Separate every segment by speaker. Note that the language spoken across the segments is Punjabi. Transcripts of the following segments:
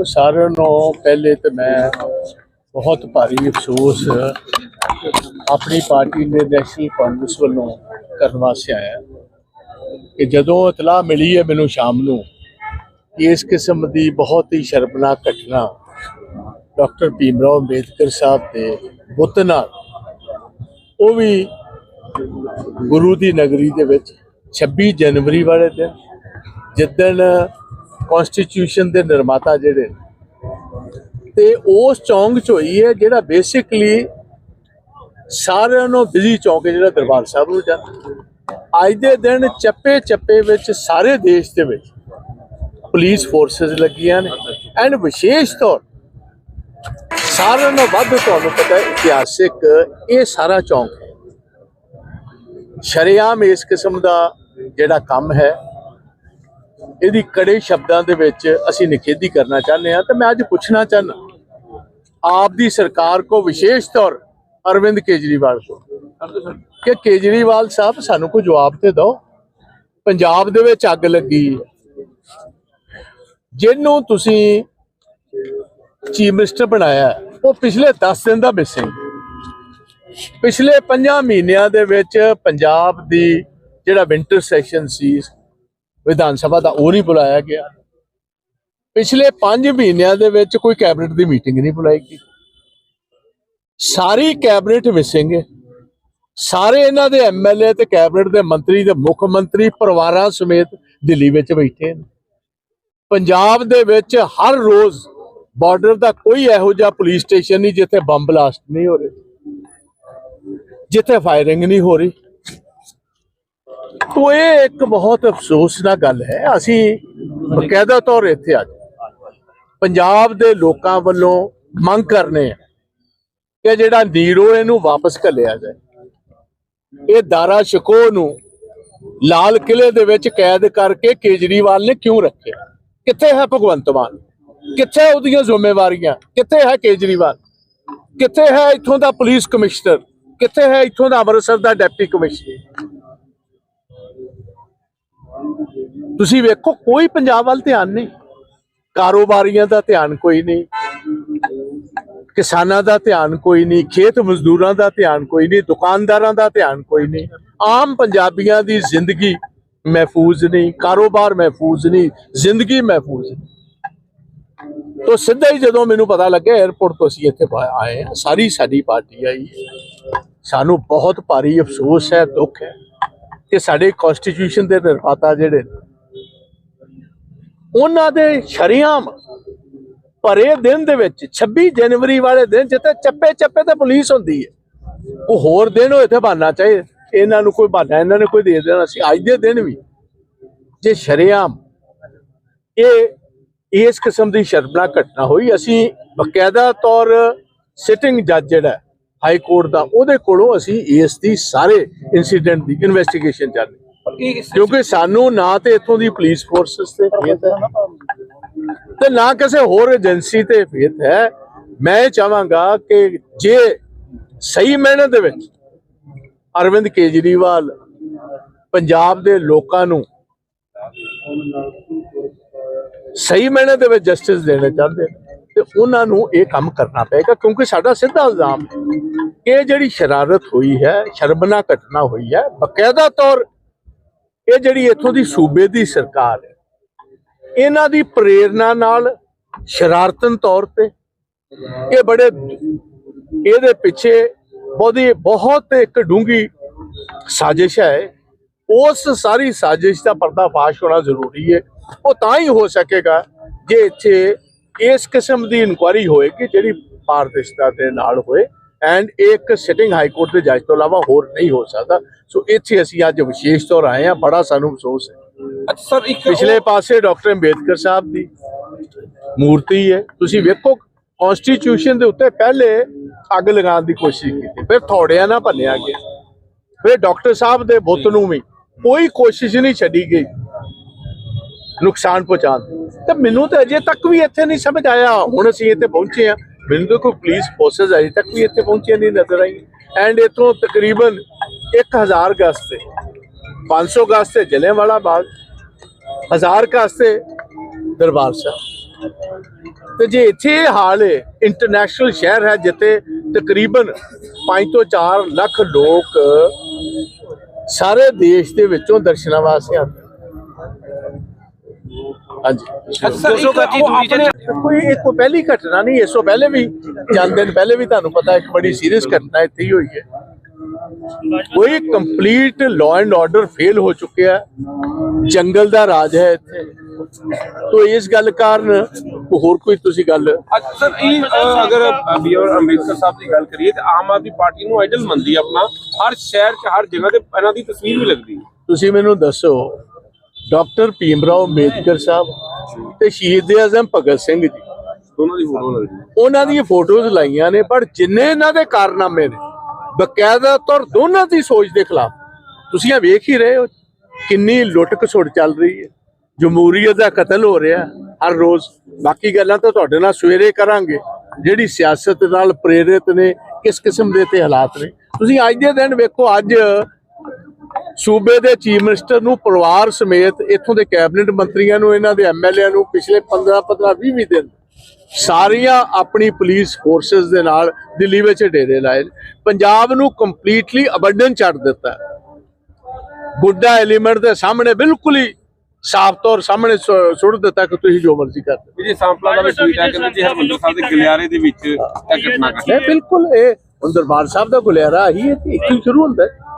Speaker 1: ਦੇਖੋ ਸਾਰਿਆਂ ਨੂੰ ਪਹਿਲੇ ਤੇ ਮੈਂ ਬਹੁਤ ਭਾਰੀ ਅਫਸੋਸ ਆਪਣੀ ਪਾਰਟੀ ਦੇ ਨੈਸ਼ਨਲ ਕਾਂਗਰਸ ਵੱਲੋਂ ਕਰਨ ਵਾਸਤੇ ਆਇਆ। ਕਿ ਜਦੋਂ ਇਤਲਾਹ ਮਿਲੀ ਹੈ ਮੈਨੂੰ ਸ਼ਾਮ ਨੂੰ ਕਿ ਇਸ ਕਿਸਮ ਦੀ ਬਹੁਤ ਹੀ ਸ਼ਰਮਨਾਕ ਘਟਨਾ ਡਾਕਟਰ ਭੀਮਰਾਓ ਅੰਬੇਦਕਰ ਸਾਹਿਬ ਦੇ ਬੁੱਤ ਨਾਲ, ਉਹ ਵੀ ਗੁਰੂ ਦੀ ਨਗਰੀ ਦੇ ਵਿੱਚ 26 ਜਨਵਰੀ ਵਾਲੇ ਦਿਨ ਜਿੱਦਣ ਕਨਸਟੀਟਿਊਸ਼ਨ ਦੇ ਨਿਰਮਾਤਾ ਜਿਹੜੇ ਨੇ, ਤੇ ਉਸ ਚੌਂਕ ਚ ਹੋਈ ਹੈ ਜਿਹੜਾ ਬੇਸਿਕਲੀ ਸਾਰਿਆਂ ਨੂੰ ਬਿਜ਼ੀ ਚੌਂਕ ਹੈ ਜਿਹੜਾ ਦਰਬਾਰ ਸਾਹਿਬ ਨੂੰ ਜਾਂਦਾ ਅੱਜ ਦੇ ਦਿਨ ਚੱਪੇ ਚੱਪੇ ਵਿੱਚ ਸਾਰੇ ਦੇਸ਼ ਦੇ ਵਿੱਚ ਪੁਲਿਸ ਫੋਰਸਸ ਲੱਗੀਆਂ ਨੇ। ਐਂਡ ਵਿਸ਼ੇਸ਼ ਤੌਰ ਸਾਰਿਆਂ ਨੂੰ ਵੱਧ ਤੁਹਾਨੂੰ ਪਤਾ ਹੈ ਇਤਿਹਾਸਿਕ ਇਹ ਸਾਰਾ ਚੌਂਕ ਹੈ। ਸ਼ਰੇਆਮ ਇਸ ਕਿਸਮ ਦਾ ਜਿਹੜਾ ਕੰਮ ਹੈ। ਇਹਦੀ ਕੜੇ ਸ਼ਬਦਾਂ ਦੇ ਵਿੱਚ ਅਸੀਂ ਨਿਖੇਧੀ ਕਰਨਾ ਚਾਹੁੰਦੇ ਹਾਂ ਤੇ ਮੈਂ ਅੱਜ ਪੁੱਛਣਾ ਚਾਹੁੰਦਾ, ਆਪ ਦੀ ਸਰਕਾਰ ਕੋ ਵਿਸ਼ੇਸ਼ ਤੌਰ ਅਰਵਿੰਦ ਕੇਜਰੀਵਾਲ ਕੋ? ਕਿ ਕੇਜਰੀਵਾਲ ਸਾਹਿਬ ਸਾਨੂੰ ਕੋਈ ਜਵਾਬ ਤੇ ਦਿਓ। ਪੰਜਾਬ ਦੇ ਵਿੱਚ ਅੱਗ ਲੱਗੀ ਜਿਹਨੂੰ ਤੁਸੀਂ ਚੀਫ ਮਿਨਿਸਟਰ ਬਣਾਇਆ ਉਹ ਪਿਛਲੇ 10 ਦਿਨ ਦਾ ਮਿਸਿੰਗ ਪਿਛਲੇ 5 ਮਹੀਨਿਆਂ ਦੇ ਵਿੱਚ ਪੰਜਾਬ ਦੀ ਜਿਹੜਾ ਵਿੰਟਰ ਸੈਸ਼ਨ ਸੀ ਵਿਧਾਨ ਸਭਾ ਦਾ ਉਹ ਨਹੀਂ ਬੁਲਾਇਆ ਗਿਆ। ਪਿਛਲੇ 5 ਮਹੀਨਿਆਂ ਦੇ ਵਿੱਚ ਕੋਈ ਕੈਬਨਿਟ ਦੀ ਮੀਟਿੰਗ ਨਹੀਂ ਬੁਲਾਈ ਗਈ। ਸਾਰੀ ਕੈਬਨਿਟ ਮਿਸਿੰਗ ਹੈ। ਸਾਰੇ ਇਹਨਾਂ ਦੇ ਐਮਐਲਏ ਤੇ ਕੈਬਨਿਟ ਦੇ ਮੰਤਰੀ ਤੇ ਮੁੱਖ ਮੰਤਰੀ ਪਰਿਵਾਰਾਂ ਸਮੇਤ ਦਿੱਲੀ ਵਿੱਚ ਬੈਠੇ ਨੇ ਪੰਜਾਬ ਦੇ ਵਿੱਚ ਹਰ ਰੋਜ਼ ਬਾਰਡਰ ਦਾ ਕੋਈ ਇਹੋ ਜਿਹਾ ਪੁਲਿਸ ਸਟੇਸ਼ਨ ਨਹੀਂ ਜਿੱਥੇ ਬੰਬ ਬਲਾਸਟ ਨਹੀਂ ਹੋ ਰਹੇ, ਜਿੱਥੇ ਫਾਇਰਿੰਗ ਨਹੀਂ ਹੋ ਰਹੀ। ਤੋ ਇਹ ਇੱਕ ਬਹੁਤ ਅਫਸੋਸ ਅਫਸੋਸਨਾਕ ਗੱਲ ਹੈ। ਅਸੀਂ ਬਕਾਇਦਾ ਤੌਰ ਇੱਥੇ ਅੱਜ ਪੰਜਾਬ ਦੇ ਲੋਕਾਂ ਵੱਲੋਂ ਮੰਗ ਕਰਨੇ ਆ ਕਿ ਜਿਹੜਾ ਨੀਰੋ ਇਹਨੂੰ ਵਾਪਸ ਘੱਲਿਆ ਜਾਏ। ਇਹ ਦਾਰਾ ਸ਼ਿਕੋ ਨੂੰ ਲਾਲ ਕਿਲੇ ਦੇ ਵਿੱਚ ਕੈਦ ਕਰਕੇ ਕੇਜਰੀਵਾਲ ਨੇ ਕਿਉਂ ਰੱਖਿਆ? ਕਿੱਥੇ ਹੈ ਭਗਵੰਤ ਮਾਨ? ਕਿੱਥੇ ਉਹਦੀਆਂ ਜ਼ਿੰਮੇਵਾਰੀਆਂ? ਕਿੱਥੇ ਹੈ ਕੇਜਰੀਵਾਲ? ਕਿੱਥੇ ਹੈ ਇੱਥੋਂ ਦਾ ਪੁਲਿਸ ਕਮਿਸ਼ਨਰ? ਕਿੱਥੇ ਹੈ ਇੱਥੋਂ ਦਾ ਅੰਮ੍ਰਿਤਸਰ ਦਾ ਡਿਪਟੀ ਕਮਿਸ਼ਨਰ? ਤੁਸੀਂ ਵੇਖੋ ਕੋਈ ਪੰਜਾਬ ਵੱਲ ਧਿਆਨ ਨਹੀਂ। ਕਾਰੋਬਾਰੀਆਂ ਦਾ ਧਿਆਨ ਕੋਈ ਨਹੀਂ। ਕਿਸਾਨਾਂ ਦਾ ਧਿਆਨ ਕੋਈ ਨਹੀਂ। ਖੇਤ ਮਜ਼ਦੂਰਾਂ ਦਾ ਧਿਆਨ ਕੋਈ ਨਹੀਂ। ਦੁਕਾਨਦਾਰਾਂ ਦਾ ਧਿਆਨ ਕੋਈ ਨਹੀਂ। ਆਮ ਪੰਜਾਬੀਆਂ ਦੀ ਜ਼ਿੰਦਗੀ ਮਹਿਫੂਜ਼ ਨਹੀਂ। ਕਾਰੋਬਾਰ ਮਹਿਫੂਜ਼ ਨਹੀਂ। ਜ਼ਿੰਦਗੀ ਮਹਿਫੂਜ਼ ਨਹੀਂ। ਤੋ ਸਿੱਧਾ ਹੀ ਜਦੋਂ ਮੈਨੂੰ ਪਤਾ ਲੱਗਿਆ 에어ਪੋਰਟ ਤੋਂ ਅਸੀਂ ਇੱਥੇ ਆਏ ਆ ਸਾਰੀ ਸਾਡੀ ਪਾਰਟੀ ਆਈ ਹੈ। ਸਾਨੂੰ ਬਹੁਤ ਭਾਰੀ ਅਫਸੋਸ ਹੈ ਦੁੱਖ ਹੈ ਕਿ ਸਾਡੇ ਕਨਸਟੀਟਿਊਸ਼ਨ ਦੇ ਨਿਰਮਾਤਾ ਜਿਹੜੇ ਨੇ, ਉਹਨਾਂ ਦੇ ਸ਼ਰੀਆਮ ਭਰੇ ਦਿਨ ਦੇ ਵਿੱਚ 26 ਜਨਵਰੀ ਵਾਲੇ ਦਿਨ ਜਿੱਥੇ ਚੱਪੇ ਚੱਪੇ ਤੇ ਪੁਲਿਸ ਹੁੰਦੀ ਹੈ। ਉਹ ਹੋਰ ਦਿਨ ਹੋਏ ਤੇ ਬਹਾਨਾ ਚਾਹੀਏ ਇਹਨਾਂ ਨੂੰ ਕੋਈ ਬਹਾਨਾ, ਇਹਨਾਂ ਨੇ ਕੋਈ ਦੇ ਦੇਣਾ ਸੀ, ਅੱਜ ਦੇ ਦਿਨ ਵੀ। ਜੇ ਸ਼ਰੀਆਮ, ਇਹ, ਇਸ ਕਿਸਮ ਦੀ ਸ਼ਰਮਨਾਕ ਘਟਨਾ ਹੋਈ, ਅਸੀਂ ਬਕਾਇਦਾ ਤੌਰ ਸਿਟਿੰਗ ਜੱਜ ਜਿਹੜਾ ਹਾਈ ਕੋਰਟ ਦਾ, ਉਹਦੇ ਕੋਲੋਂ ਅਸੀਂ ਇਸ ਦੀ ਸਾਰੇ ਇਨਸੀਡੈਂਟ ਦੀ ਇਨਵੈਸਟੀਗੇਸ਼ਨ ਚੱਲ ਰਹੀ ਕਿਉਂਕਿ ਸਾਨੂੰ ਨਾ ਤੇ ਇੱਥੋਂ ਦੀ ਪੁਲਿਸ ਫੋਰਸਸ ਤੇ ਫੇਥ ਹੈ ਤੇ ਨਾ ਕਿਸੇ ਹੋਰ ਏਜੰਸੀ ਤੇ ਫੇਥ ਹੈ। ਮੈਂ ਚਾਹਾਂਗਾ ਕਿ ਜੇ ਸਹੀ ਮੈਨੇ ਦੇ ਵਿੱਚ ਅਰਵਿੰਦ ਕੇਜਰੀਵਾਲ ਪੰਜਾਬ ਦੇ ਲੋਕਾਂ ਨੂੰ ਸਹੀ ਮੈਨੇ ਦੇ ਵਿੱਚ ਜਸਟਿਸ ਦੇਣਾ ਚਾਹੁੰਦੇ ਤੇ ਉਹਨਾਂ ਨੂੰ ਇਹ ਕੰਮ ਕਰਨਾ ਪਏਗਾ ਕਿਉਂਕਿ ਸਾਡਾ ਸਿੱਧਾ ਇਲਜ਼ਾਮ ਕਿ ਇਹ ਜਿਹੜੀ ਸ਼ਰਾਰਤ ਹੋਈ ਹੈ, ਸ਼ਰਮਨਾਕ ਘਟਨਾ ਹੋਈ ਹੈ, ਬਕਾਇਦਾ ਤੌਰ ਇਹ ਜਿਹੜੀ ਇੱਥੋਂ ਦੀ ਸੂਬੇ ਦੀ ਸਰਕਾਰ ਹੈ, ਇਹਨਾਂ ਦੀ ਪ੍ਰੇਰਣਾ ਨਾਲ ਸ਼ਰਾਰਤਨ ਤੌਰ ਤੇ ਇਹ ਬੜੇ ਇਹਦੇ ਪਿੱਛੇ ਬਹੁਤੀ ਬਹੁਤ ਇੱਕ ਡੂੰਗੀ ਸਾਜ਼ਿਸ਼ ਹੈ। ਉਸ ਸਾਰੀ ਸਾਜ਼ਿਸ਼ ਦਾ ਪਰਦਾਫਾਸ਼ ਹੋਣਾ ਜ਼ਰੂਰੀ ਹੈ। ਉਹ ਤਾਂ ਹੀ ਹੋ ਸਕੇਗਾ ਜੇ ਇੱਥੇ ਇਸ ਕਿਸਮ ਦੀ ਇਨਕੁਆਇਰੀ ਕਿ ਜਿਹੜੀ ਪਾਰਦਰਸ਼ਤਾ ਦੇ ਨਾਲ ਹੋਏ। ਐਂਡ ਇੱਕ ਸਿਟਿੰਗ ਹਾਈ ਕੋਰਟ ਦੇ ਜੱਜ ਤੋਂ ਇਲਾਵਾ ਹੋਰ ਨਹੀਂ ਹੋ ਸਕਦਾ ਸੋ ਇੱਥੇ ਅਸੀਂ ਅੱਜ ਵਿਸ਼ੇਸ਼ ਤੌਰ ਆਏ ਹਾਂ ਬੜਾ ਸਾਨੂੰ ਅਫਸੋਸ ਹੈ
Speaker 2: ਅੱਛਾ ਸਰ ਇੱਕ
Speaker 1: ਪਿਛਲੇ ਪਾਸੇ ਡਾਕਟਰ ਅੰਬੇਦਕਰ ਸਾਹਿਬ ਦੀ ਮੂਰਤੀ ਹੈ ਤੁਸੀਂ ਵੇਖੋ ਕਨਸਟੀਟਿਊਸ਼ਨ ਦੇ ਉੱਤੇ ਪਹਿਲੇ ਅੱਗ ਲਗਾਉਣ ਦੀ ਕੋਸ਼ਿਸ਼ ਕੀਤੀ ਫਿਰ ਥੋੜਿਆਂ ਨਾਲ ਭੰਨਿਆ ਗਿਆ ਫਿਰ ਡਾਕਟਰ ਸਾਹਿਬ ਦੇ ਬੁੱਤ ਨੂੰ ਵੀ ਕੋਈ ਕੋਸ਼ਿਸ਼ ਨਹੀਂ ਛੱਡੀ ਗਈ ਨੁਕਸਾਨ ਪਹੁੰਚਾਉਣ ਤੇ ਮੈਨੂੰ ਤਾਂ ਅਜੇ ਤੱਕ ਵੀ ਇੱਥੇ ਨਹੀਂ ਸਮਝ ਆਇਆ ਹੁਣ ਅਸੀਂ ਇੱਥੇ ਪਹੁੰਚੇ ਆ ਮੈਨੂੰ ਤਾਂ ਕੋਈ ਪੁਲਿਸ ਫੋਰਸਸ ਅਜੇ ਤੱਕ ਵੀ ਇੱਥੇ ਪਹੁੰਚੀਆਂ ਨਹੀਂ ਨਜ਼ਰ ਆਈ ਐਂਡ ਇਥੋਂ ਤਕਰੀਬਨ 1000 ਗਜ਼ ਤੇ 500 ਗਜ਼ ਤੇ ਜਲਿਆਂਵਾਲਾ ਬਾਗ, ਹਜ਼ਾਰ ਗਜ਼ ਤੇ ਦਰਬਾਰ ਸਾਹਿਬ। ਤੇ ਜੇ ਇੱਥੇ ਹਾਲ ਹੈ ਇੰਟਰਨੈਸ਼ਨਲ ਸ਼ਹਿਰ ਹੈ ਜਿੱਥੇ ਤਕਰੀਬਨ 5 ਤੋਂ 4 ਲੱਖ ਲੋਕ ਸਾਰੇ ਦੇਸ਼ ਦੇ ਵਿੱਚੋਂ ਦਰਸ਼ਨਾਂ ਵਾਸਤੇ ਆਉਂਦੇ ਹਾਂਜੀ।
Speaker 2: ਅਕਸਰ ਇੱਕ ਉਹ ਆਪਣੇ
Speaker 1: ਕੋਈ ਇਹ ਕੋਈ ਪਹਿਲੀ ਘਟਨਾ ਨਹੀਂ ਇਸ ਤੋਂ ਪਹਿਲੇ ਵੀ ਚੰਦ ਦਿਨ ਪਹਿਲੇ ਵੀ ਤੁਹਾਨੂੰ ਪਤਾ ਇੱਕ ਬੜੀ ਸੀਰੀਅਸ ਘਟਨਾ ਇੱਥੇ ਹੀ ਹੋਈ ਹੈ। ਕੋਈ complete law and order fail ਹੋ ਚੁੱਕਿਆ ਹੈ। ਜੰਗਲ ਦਾ ਰਾਜ ਹੈ ਇੱਥੇ। ਤੋ ਇਸ ਗੱਲ ਕਾਰਨ ਹੋਰ ਕੋਈ ਤੁਸੀਂ ਗੱਲ
Speaker 2: ਅਕਸਰ ਇਹ ਅ, ਅਗਰ ਬੀਆਰ ਅੰਬੇਦਕਰ ਸਾਹਿਬ ਦੀ ਗੱਲ ਕਰੀਏ ਤੇ ਆਮ ਆਦਮੀ ਪਾਰਟੀ ਨੂੰ ਆਈਡਲ ਮੰਨਦੀ ਹੈ ਆਪਣਾ। ਹਰ ਸ਼ਹਿਰ 'ਚ ਹਰ ਜਗ੍ਹਾ ਤੇ ਇਹਨਾਂ ਦੀ ਤਸਵੀਰ ਵੀ ਲੱਗਦੀ।
Speaker 1: ਤੁਸੀਂ ਮੈਨੂੰ ਦੱਸੋ ਡਾਕਟਰ ਭੀਮਰਾਓ ਅੰਬੇਦਕਰ ਸਾਹਿਬ ਤੇ ਸ਼ਹੀਦ ਆਜ਼ਮ ਭਗਤ ਸਿੰਘ ਜੀ।
Speaker 2: ਦੋਨਾਂ ਦੀ ਫੋਟੋ ਲੱਗਦੀ
Speaker 1: ਉਹਨਾਂ ਦੀਆਂ ਫੋਟੋਜ਼ ਲਾਈਆਂ ਨੇ ਪਰ ਜਿੰਨੇ ਇਹਨਾਂ ਦੇ ਕਾਰਨਾਮੇ ਨੇ ਬਕਾਇਦਾ ਤੌਰ ਦੋਨਾਂ ਦੀ ਸੋਚ ਦੇ ਖਿਲਾਫ ਤੁਸੀਂ ਇਹ ਵੇਖ ਹੀ ਰਹੇ ਹੋ ਕਿੰਨੀ ਲੁੱਟ ਖਸੁੱਟ ਚੱਲ ਰਹੀ ਹੈ। ਜਮਹੂਰੀਅਤ ਦਾ ਕਤਲ ਹੋ ਰਿਹਾ ਹਰ ਰੋਜ਼। ਬਾਕੀ ਗੱਲਾਂ ਤਾਂ ਤੁਹਾਡੇ ਨਾਲ ਸਵੇਰੇ ਕਰਾਂਗੇ। ਜਿਹੜੀ ਸਿਆਸਤ ਨਾਲ ਪ੍ਰੇਰਿਤ ਨੇ ਕਿਸ ਕਿਸਮ ਦੇ ਤੇ ਹਾਲਾਤ ਨੇ। ਤੁਸੀਂ ਅੱਜ ਦੇ ਦਿਨ ਵੇਖੋ ਅੱਜ ਸੂਬੇ ਦੇ ਚੀਫ ਮਿਨਿਸਟਰ ਨੂੰ ਪਰਿਵਾਰ ਸਮੇਤ ਇੱਥੋਂ ਦੇ ਕੈਬਨਿਟ ਮੰਤਰੀਆਂ ਨੂੰ ਇਹਨਾਂ ਦੇ ਐਮਐਲਏ ਨੂੰ ਪਿਛਲੇ 15 15 20 20 ਦਿਨ ਸਾਰੀਆਂ ਆਪਣੀ ਪੁਲਿਸ ਫੋਰਸਸ ਦੇ ਨਾਲ ਦਿੱਲੀ ਵਿੱਚ ਡੇਰੇ ਲਾਏ। ਪੰਜਾਬ ਨੂੰ ਕੰਪਲੀਟਲੀ ਅਬੰਡਨ ਛੱਡ ਦਿੱਤਾ। ਗੁੱਡਾ ਐਲੀਮੈਂਟ ਦੇ ਸਾਹਮਣੇ ਬਿਲਕੁਲ ਹੀ ਸਾਫ਼ ਤੌਰ ਸਾਹਮਣੇ ਸੁੱਟ ਦਿੱਤਾ ਕਿ ਤੁਸੀਂ ਜੋ ਮਰਜ਼ੀ ਕਰ ਦਿਓ
Speaker 2: ਵਿਜੇ ਸਾਂਪਲਾ ਦਾ ਵੀ ਟਵੀਟ ਕਿ ਜੀ ਹਰਮੰਦਰ ਸਾਹਿਬ ਦੇ ਗਲਿਆਰੇ ਦੇ ਵਿੱਚ ਇਹ ਘਟਨਾ ਘਟੀ
Speaker 1: ਬਿਲਕੁਲ ਇਹ ਹੁਣ ਦਰਬਾਰ ਸਾਹਿਬ ਦਾ ਗੁਲਿਆਰਾ ਹੀ ਹੈ ਕਿ ਇੱਥੇ ਹੀ ਸ਼ੁਰੂ ਹੁੰਦਾ ਹੈ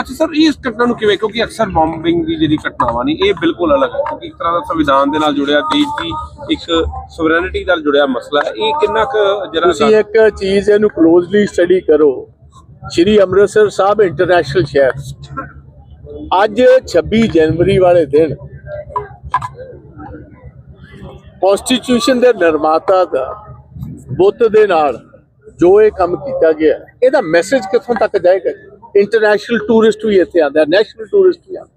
Speaker 2: ਅੱਛਾ ਸਰ ਇਸ ਘਟਨਾ ਨੂੰ ਕਿਵੇਂ? ਕਿਉਂਕਿ ਅਕਸਰ ਬੰਬਿੰਗ ਦੀ ਜਿਹੜੀ ਘਟਨਾਵਾਂ ਨੇ ਇਹ ਬਿਲਕੁਲ ਅਲੱਗ ਹੈ। ਕਿਉਂਕਿ ਇੱਕ ਤਰ੍ਹਾਂ ਦਾ ਸੰਵਿਧਾਨ ਦੇ ਨਾਲ ਜੁੜਿਆ ਦੇਸ਼ ਦੀ ਇੱਕ ਸੋਵਰੈਨਿਟੀ ਨਾਲ ਜੁੜਿਆ ਮਸਲਾ ਹੈ। ਇਹ ਕਿੰਨਾ ਕੁ ਜਰਾ
Speaker 1: ਤੁਸੀਂ ਇੱਕ ਚੀਜ਼ ਇਹਨੂੰ ਕਲੋਜ਼ਲੀ ਸਟੱਡੀ ਕਰੋ। ਸ਼੍ਰੀ ਅੰਮ੍ਰਿਤਸਰ ਸਾਹਿਬ ਇੰਟਰਨੈਸ਼ਨਲ ਸ਼ਹਿਰ। ਅੱਜ 26 ਜਨਵਰੀ ਵਾਲੇ ਦਿਨ ਕਨਸਟੀਟਿਊਸ਼ਨ ਦੇ ਨਿਰਮਾਤਾ ਦਾ ਬੁੱਤ ਦੇ ਨਾਲ ਜੋ ਇਹ ਕੰਮ ਕੀਤਾ ਗਿਆ ਇਹਦਾ ਮੈਸੇਜ ਕਿੱਥੋਂ ਤੱਕ ਜਾਏਗਾ ਇੰਟਰਨੈਸ਼ਨਲ ਟੂਰਿਸਟ ਵੀ ਇੱਥੇ ਆਉਂਦਾ ਨੈਸ਼ਨਲ ਟੂਰਿਸਟ ਵੀ ਆਉਂਦਾ।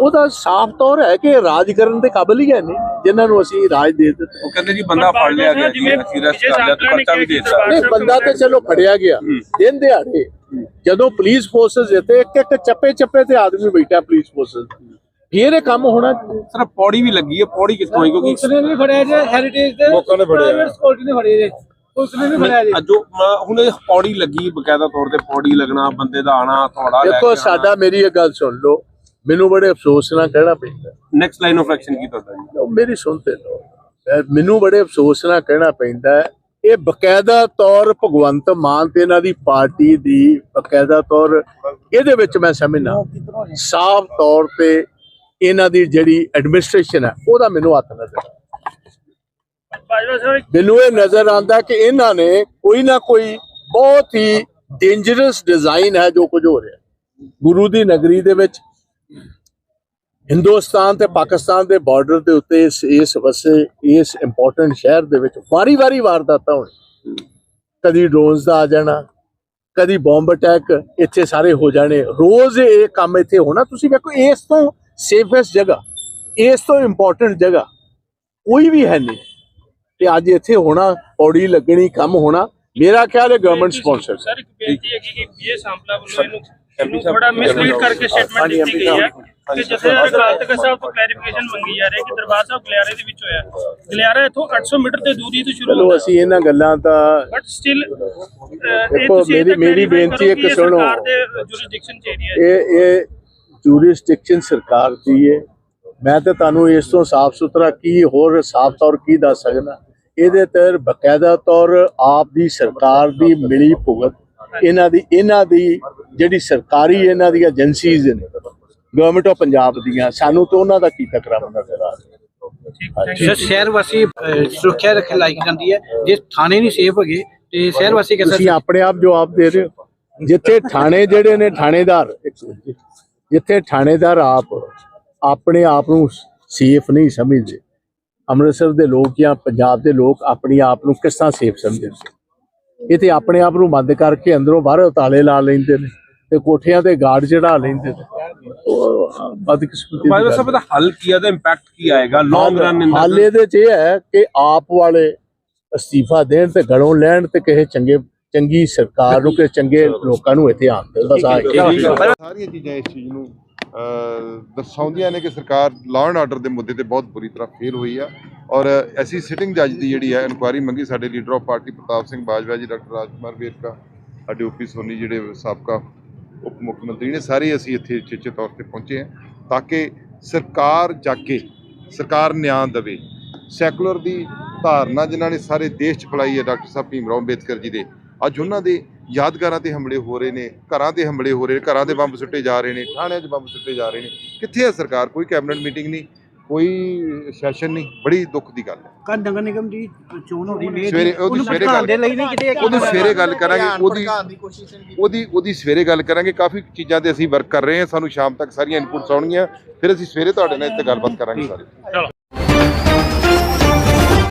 Speaker 1: ਉਹਦਾ ਸਾਫ਼ ਤੌਰ ਹੈ ਕਿ ਰਾਜ ਕਰਨ ਦੇ ਕਾਬਿਲ ਹੀ ਹੈ ਨੇ ਜਿਨ੍ਹਾਂ ਨੂੰ ਅਸੀਂ ਰਾਜ ਦੇ ਦਿੱਤਾ।
Speaker 2: ਉਹ ਕਹਿੰਦੇ ਜੀ ਬੰਦਾ ਫੜ ਲਿਆ ਗਿਆ ਜੀ ਅਸੀਂ ਅਰੈਸਟ ਕਰ ਲਿਆ ਤੇ ਪਰਚਾ ਵੀ ਦੇ ਦਿੱਤਾ।
Speaker 1: ਨਹੀਂ ਬੰਦਾ ਤੇ ਚਲੋ ਫੜਿਆ ਗਿਆ। ਦਿਨ ਦਿਹਾੜੇ ਜਦੋਂ ਪੁਲਿਸ ਫੋਰਸਸ ਇੱਥੇ ਇੱਕ ਇੱਕ ਚੱਪੇ ਚੱਪੇ ਤੇ ਆਦਮੀ ਬੈਠਾ ਪੁਲਿਸ ਫੋਰਸਸ ਫੇਰ ਇਹ ਕੰਮ ਹੋਣਾ।
Speaker 2: ਸਰ ਪੌੜੀ ਵੀ ਲੱਗੀ ਹੈ ਪੌੜੀ ਕਿੱਥੋਂ ਆਈ? ਕਿਉਂਕਿ
Speaker 3: ਨੇ ਨਹੀਂ ਫੜਿਆ ਜੇ ਹੈਰੀਟੇਜ ਦੇ
Speaker 2: ਲੋਕਾਂ ਨੇ ਫੜਿਆ।
Speaker 3: ਪ੍ਰਾਈਵੇਟ ਸਕਿਉਰਟੀ ਨੇ ਫੜਿਆ ਜੇ। ਪੁਲਿਸ ਨੇ ਨਹੀਂ ਫੜਿਆ ਜੀ
Speaker 2: ਜੋ ਮ- ਹੁਣ ਇਹ ਪੌੜੀ ਲੱਗੀ ਬਕਾਇਦਾ ਤੌਰ ਤੇ ਪੌੜੀ ਲੱਗਣਾ ਬੰਦੇ ਦਾ ਆਣਾ ਥੋੜਾ
Speaker 1: ਦੇਖੋ ਸਾਡਾ ਮੇਰੀ ਇਹ ਗੱਲ ਸੁਣ ਲਓ ਮੈਨੂੰ ਬੜੇ ਅਫਸੋਸ ਨਾਲ ਕਹਿਣਾ ਪੈਂਦਾ।
Speaker 2: ਨੈਕਸਟ ਲਾਈਨ ਆਫ ਐਕਸ਼ਨ ਕੀ ਤੁਹਾਡਾ ਜੀ?
Speaker 1: ਲਓ, ਮੇਰੀ ਸੁਣਤੇ ਲਓ। ਅਹ ਮੈਨੂੰ ਬੜੇ ਅਫਸੋਸ ਨਾਲ ਕਹਿਣਾ ਪੈਂਦਾ ਹੈ, ਇਹ ਬਕਾਇਦਾ ਤੌਰ ਭਗਵੰਤ ਮਾਨ ਤੇ ਇਹਨਾਂ ਦੀ ਪਾਰਟੀ ਦੀ ਬਕਾਇਦਾ ਤੌਰ ਇਹਦੇ ਵਿੱਚ ਮੈਂ ਸਮਝਣਾ ਸਾਫ਼ ਤੌਰ ਤੇ ਇਹਨਾਂ ਦੀ ਜਿਹੜੀ ਐਡਮਿਨਿਸਟ੍ਰੇਸ਼ਨ ਹੈ ਉਹਦਾ ਮੈਨੂੰ ਹੱਥ ਨਜ਼ਰ ਮੈਨੂੰ ਇਹ ਨਜ਼ਰ ਆਉਂਦਾ ਕਿ ਇਹਨਾਂ ਨੇ ਕੋਈ ਨਾ ਕੋਈ ਬਹੁਤ ਹੀ ਡੇਂਜਰਸ ਡਿਜ਼ਾਈਨ ਹੈ ਜੋ ਕੁਝ ਹੋ ਰਿਹਾ ਗੁਰੂ ਦੀ ਨਗਰੀ ਦੇ ਵਿੱਚ, ਹਿੰਦੁਸਤਾਨ ਤੇ ਪਾਕਿਸਤਾਨ ਦੇ ਬਾਰਡਰ ਦੇ ਉੱਤੇ ਇਸ ਇਸ ਵਸੇ, ਇਸ ਇੰਪੋਰਟੈਂਟ ਸ਼ਹਿਰ ਦੇ ਵਿੱਚ ਵਾਰੀ-ਵਾਰੀ ਵਾਰਦਾਤਾਂ ਹੋਣ ਕਦੀ ਡਰੋਨਸ ਦਾ ਆ ਜਾਣਾ, ਕਦੀ ਬੰਬ ਅਟੈਕ ਇੱਥੇ ਸਾਰੇ ਹੋ ਜਾਣੇ। ਰੋਜ਼ ਇਹ ਕੰਮ ਇੱਥੇ ਹੋਣਾ। ਤੁਸੀਂ ਵੇਖੋ, ਇਸ ਤੋਂ ਸੇਫੈਸਟ ਜਗ੍ਹਾ, ਇਸ ਤੋਂ ਇੰਪੋਰਟੈਂਟ ਜਗ੍ਹਾ ਕੋਈ ਵੀ ਹੈ ਨਹੀਂ। ਤੇ ਅੱਜ ਇੱਥੇ ਹੋਣਾ ਪੌੜੀ ਲੱਗਣੀ ਕੰਮ ਹੋਣਾ। ਮੇਰਾ ਖਿਆਲ ਹੈ ਗਵਰਨਮੈਂਟ ਸਪਾਂਸਰ
Speaker 3: ਸਰ ਇੱਕ ਬੇਨਤੀ ਹੈ ਕਿ ਇਹ ਸਾਂਪਲਾ ਵੱਲੋਂ ਇਹਨੂੰ ਇਹਨੂੰ ਥੋੜਾ ਮਿਸਲੀਡ ਕਰਕੇ ਸਟੇਟਮੈਂਟ ਦਿੱਤੀ ਗਈ ਹੈ। ਕਿ ਜਥੇਦਾਰ ਅਕਾਲ ਤਖਤ ਸਾਹਿਬ ਤੋਂ ਕਲੈਰੀਫਿਕੇਸ਼ਨ ਮੰਗੀ ਜਾ ਰਹੀ ਹੈ ਕਿ ਦਰਬਾਰ ਸਾਹਿਬ ਗਲਿਆਰੇ ਦੇ ਵਿੱਚ ਹੋਇਆ ਗਲਿਆਰਾ ਇੱਥੋਂ 800 ਮੀਟਰ ਤੇ ਦੂਰੀ ਤੋਂ ਸ਼ੁਰੂ
Speaker 1: ਚਲੋ
Speaker 3: ਹੁੰਦਾ
Speaker 1: ਅਸੀਂ ਇਹਨਾਂ ਗੱਲਾਂ ਦਾ
Speaker 3: ਬਟ ਸਟਿਲ
Speaker 1: ਦੇਖੋ, ਮੇਰੀ- ਮੇਰੀ ਬੇਨਤੀ ਸੁਣੋ।
Speaker 3: ਸਰਕਾਰ ਦੇ ਜੁਰਿਸਡਿਕਸ਼ਨ ਚ ਏਰੀਆ ਹੈ।
Speaker 1: ਇਹ ਇਹ ਜੂਰਿਸਡਿਕਸ਼ਨ ਸਰਕਾਰ ਦੀ ਹੈ। ਮੈਂ ਤਾਂ ਤੁਹਾਨੂੰ ਇਸ ਤੋਂ ਸਾਫ਼ ਸੁਥਰਾ ਕੀ ਹੋਰ ਸਾਫ਼ ਤੌਰ ਕੀ ਦੱਸ ਸਕਦਾ? ਇਹਦੇ ਤੇ ਬਕਾਇਦਾ ਤੌਰ ਆਪ ਦੀ ਸਰਕਾਰ ਦੀ ਮਿਲੀ ਭੁਗਤ ਇਹਨਾਂ ਦੀ ਇਹਨਾਂ ਦੀ ਜਿਹੜੀ ਸਰਕਾਰੀ ਇਹਨਾਂ ਦੀ ਏਜੰਸੀਜ਼ ਨੇ ਗਵਰਨਮੈਂਟ ਆਫ ਪੰਜਾਬ ਦੀਆਂ ਸਾਨੂੰ ਤਾਂ ਉਹਨਾਂ ਦਾ ਕੀ ਟਕਰਾਅ ਨਜ਼ਰ ਆ ਰਿਹਾ
Speaker 4: ਸ਼ਹਿਰ ਵਾਸੀ ਸੁਰੱਖਿਆ ਰੱਖਣ ਲਾਇਕ ਜਾਂਦੀ ਹੈ। ਜੇ ਥਾਣੇ ਨਹੀਂ ਸੇਫ ਹੈਗੇ ਤੇ ਸ਼ਹਿਰ ਵਾਸੀ
Speaker 1: ਤੁਸੀਂ
Speaker 4: ਕਿਵੇਂ
Speaker 1: ਆਪਣੇ ਆਪ ਜਵਾਬ ਦੇ ਰਹੇ ਹੋ। ਜਿੱਥੇ ਥਾਣੇ ਜਿਹੜੇ ਨੇ ਥਾਣੇਦਾਰ ਜਿੱਥੇ ਥਾਣੇਦਾਰ ਆਪ ਆਪਣੇ ਆਪ ਨੂੰ ਸੇਫ ਨਹੀਂ ਸਮਝਦੇ ਅੰਮ੍ਰਿਤਸਰ ਦੇ ਲੋਕ ਜਾਂ ਪੰਜਾਬ ਦੇ ਲੋਕ ਆਪਣੀ ਆਪ ਨੂੰ ਕਿਸ ਤਰ੍ਹਾਂ ਸੇਫ ਸਮਝਦੇ ਨੇ? ਇਹ ਤੇ ਆਪਣੇ ਆਪ ਨੂੰ ਬੰਦ ਕਰਕੇ ਅੰਦਰੋਂ ਬਾਹਰੋਂ ਤਾਲੇ ਲਾ ਲੈਂਦੇ ਨੇ ਤੇ ਕੋਠਿਆਂ ਤੇ ਗਾਰਡ ਚੜਾ ਲੈਂਦੇ ਨੇ। ਉਹ ਬਦਕਿਸਮਤੀ ਗੱਲ
Speaker 2: ਸਾਹਿਬ ਦਾ ਹੱਲ ਕੀ ਹੈ ਦਾ ਇੰਪੈਕਟ ਕੀ ਆਏਗਾ? ਲੌਂਗ ਰਨ ਇਨ
Speaker 1: ਹਾਲ ਇਹਦੇ ਚ ਇਹ ਹੈ ਕਿ ਆਪ ਵਾਲੇ ਅਸਤੀਫਾ ਦੇਣ ਤੇ ਗੜੋਂ ਲੈਣ ਤੇ ਕਿਸੇ ਚੰਗੇ ਚੰਗੀ ਸਰਕਾਰ ਨੂੰ ਕਿ ਚੰਗੇ ਲੋਕਾਂ ਨੂੰ ਇੱਥੇ ਆਉਣ ਦੇ ਬਸ ਆ
Speaker 5: ਸਾਰੀਆਂ ਚੀਜ਼ਾਂ ਇਸ ਚੀਜ਼ ਨੂੰ ਦਰਸਾਉਂਦੀਆਂ ਨੇ ਕਿ ਸਰਕਾਰ ਲਾਅ ਐਂਡ ਆਰਡਰ ਦੇ ਮੁੱਦੇ ਤੇ ਬਹੁਤ ਬੁਰੀ ਤਰ੍ਹਾਂ ਫੇਲ ਹੋਈ ਆ। ਔਰ ਐਸੀ ਸਿਟਿੰਗ ਜੱਜ ਦੀ ਜਿਹੜੀ ਹੈ ਇਨਕੁਆਇਰੀ ਮੰਗੀ ਸਾਡੇ leader of party Partap Singh Bajwa ji, doctor Rajkumar Verka, ਸਾਡੇ ਓਪੀ ਸੋਨੀ ਜਿਹੜੇ ਸਾਬਕਾ ਉਪ ਮੁੱਖ ਮੰਤਰੀ ਨੇ, ਸਾਰੇ ਅਸੀਂ ਇੱਥੇ ਚੇਚੇ ਤੌਰ ਤੇ ਪਹੁੰਚੇ ਹਾਂ ਤਾਂ ਕਿ ਸਰਕਾਰ ਜਾਗੇ ਸਰਕਾਰ ਨਿਆਂ ਦੇਵੇ। ਸੈਕੂਲਰ ਦੀ ਧਾਰਨਾ ਜਿਨ੍ਹਾਂ ਨੇ ਸਾਰੇ ਦੇਸ਼ 'ਚ ਫੈਲਾਈ ਹੈ, ਡਾਕਟਰ ਸਾਹਿਬ ਭੀਮ ਰਾਓ ਅੰਬੇਦਕਰ ਜੀ ਦੇ, ਅੱਜ ਉਹਨਾਂ ਦੇ ਯਾਦਗਾਰਾਂ ਤੇ ਹਮਲੇ ਹੋ ਰਹੇ ਨੇ ਘਰਾਂ ਤੇ ਹਮਲੇ ਹੋ ਰਹੇ ਨੇ ਘਰਾਂ ਤੇ ਬੰਬ ਸੁੱਟੇ ਜਾ ਰਹੇ ਨੇ ਥਾਣਿਆਂ 'ਚ ਬੰਬ ਸੁੱਟੇ ਜਾ ਰਹੇ ਨੇ। ਕਿੱਥੇ ਹੈ ਸਰਕਾਰ? ਕੋਈ ਕੈਬਨਿਟ ਮੀਟਿੰਗ ਨਹੀਂ ਕੋਈ ਸੈਸ਼ਨ ਨਹੀਂ ਬੜੀ ਦੁੱਖ ਦੀ ਗੱਲ ਹੈ।
Speaker 4: ਕੱਲ ਨਗਰ ਨਿਗਮ ਦੀ ਚੋਣ ਹੋ ਰਹੀ ਦੀ,
Speaker 5: ਸਵੇਰੇ- ਉਹਦੀ
Speaker 4: ਉਹਨੂੰ
Speaker 5: ਸਵੇਰੇ ਗੱਲ-
Speaker 4: ਦੇ ਲਈ ਨਹੀਂ ਕਿਤੇ
Speaker 5: ਉਹਦੀ ਸਵੇਰੇ ਗੱਲ ਕਰਾਂਗੇ ਉਹਦੀ ਉਹਦੀ ਉਹਦੀ ਸਵੇਰੇ ਗੱਲ ਕਰਾਂਗੇ ਕਾਫੀ ਚੀਜ਼ਾਂ ਤੇ ਅਸੀਂ ਵਰਕ ਕਰ ਰਹੇ ਹਾਂ ਸਾਨੂੰ ਸ਼ਾਮ ਤੱਕ ਸਾਰੀਆਂ ਇਨਪੁਟਸ ਆਉਣਗੀਆਂ ਫਿਰ ਅਸੀਂ ਸਵੇਰੇ ਤੁਹਾਡੇ ਨਾਲ ਇੱਥੇ ਗੱਲਬਾਤ ਕਰਾਂਗੇ ਸਾਰੇ।